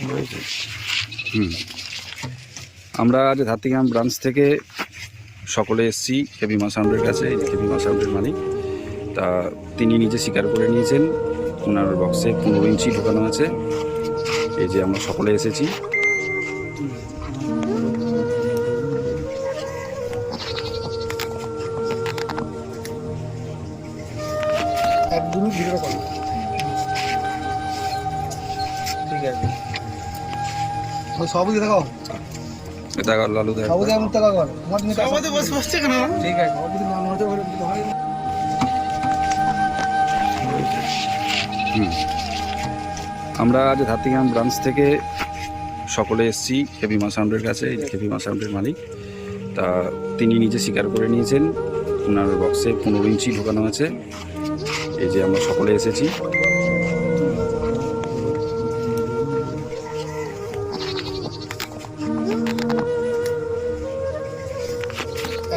হুম আমরা আজ ধাত্তিগ্রাম ব্রাঞ্চ থেকে সকলে এসেছি কেবিমা সাউন্ডের কাছে এই কেবিমা সাউন্ডের মালিক। তা তিনি নিজে স্বীকার করে নিয়েছেন। ওনার বক্সে পনেরো ইঞ্চি ঢোকানো আছে। এই যে আমরা সকলে এসেছি। ঠিক আছে। সবুজ দেখাও এটা লালু দেখ সবুজ এমন টাকা কর। সবুজ বসে বসছে কেন? ঠিক আছে সবুজ না নজর হলে কিছু হয় আমরা আজ ধাত্তিগ্রাম ব্রাঞ্চ থেকে সকলে এসেছি কেবিমা সাউন্ডের কাছে এই কেবিমা সাউন্ডের মালিক। তা তিনি নিজে স্বীকার করে নিয়েছেন ওনার বক্সে পনেরো ইঞ্চি ঢোকানো আছে। এই যে আমরা সকলে এসেছি।